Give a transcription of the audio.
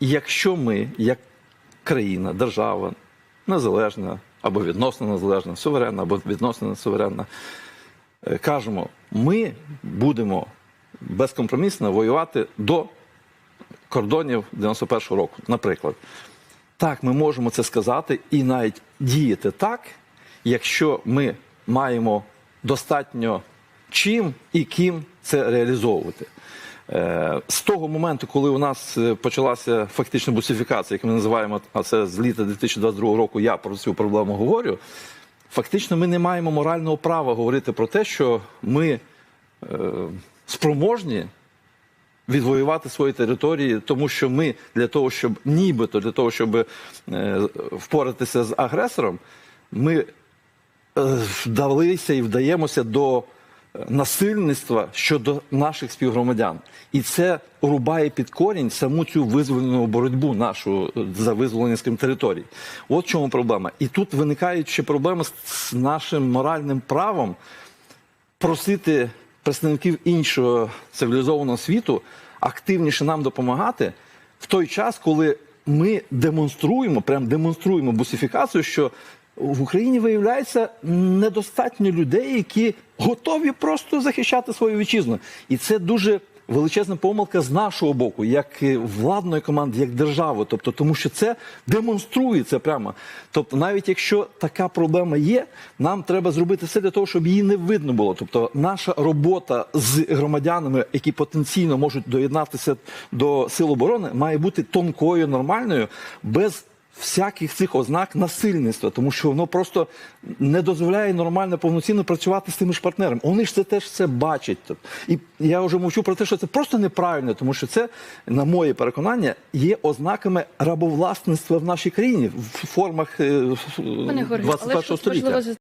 якщо ми, як країна, держава, незалежна або відносно незалежна, суверенна або відносно несуверенна, е, кажемо, ми будемо безкомпромісно воювати до кордонів 91-го року, наприклад. Так, ми можемо це сказати і навіть діяти так, якщо ми маємо достатньо чим і ким це реалізовувати. Е, З того моменту, коли у нас е, почалася фактично бусифікація, як ми називаємо, а це з літа 2022 року, я про цю проблему говорю. Фактично, ми не маємо морального права говорити про те, що ми е, спроможні відвоювати свої території, тому що ми для того, щоб нібито для того, щоб е, впоратися з агресором, ми е, вдалися і вдаємося до насильництва щодо наших співгромадян. І це рубає під корінь саму цю визвольну боротьбу нашу е, за визволення територій. От в чому проблема. І тут виникають ще проблеми з- з нашим моральним правом просити представників іншого цивілізованого світу активніше нам допомагати в той час, коли ми демонструємо, прям демонструємо бусифікацію, що в Україні виявляється недостатньо людей, які готові просто захищати свою вітчизну. І це дуже величезна помилка з нашого боку, як владної команди, як держави. Тобто, тому що це демонструється прямо. Тобто, навіть якщо така проблема є, нам треба зробити все для того, щоб її не видно було. Тобто, наша робота з громадянами, які потенційно можуть доєднатися до сил оборони, має бути тонкою, нормальною, без всяких цих ознак насильництва, тому що воно просто не дозволяє нормально повноцінно працювати з тими ж партнерами. Вони ж це теж це бачать. І я вже мовчу про те, що це просто неправильно, тому що це, на моє переконання, є ознаками рабовласництва в нашій країні в формах е, Пане Георгію, але 21 століття. важливо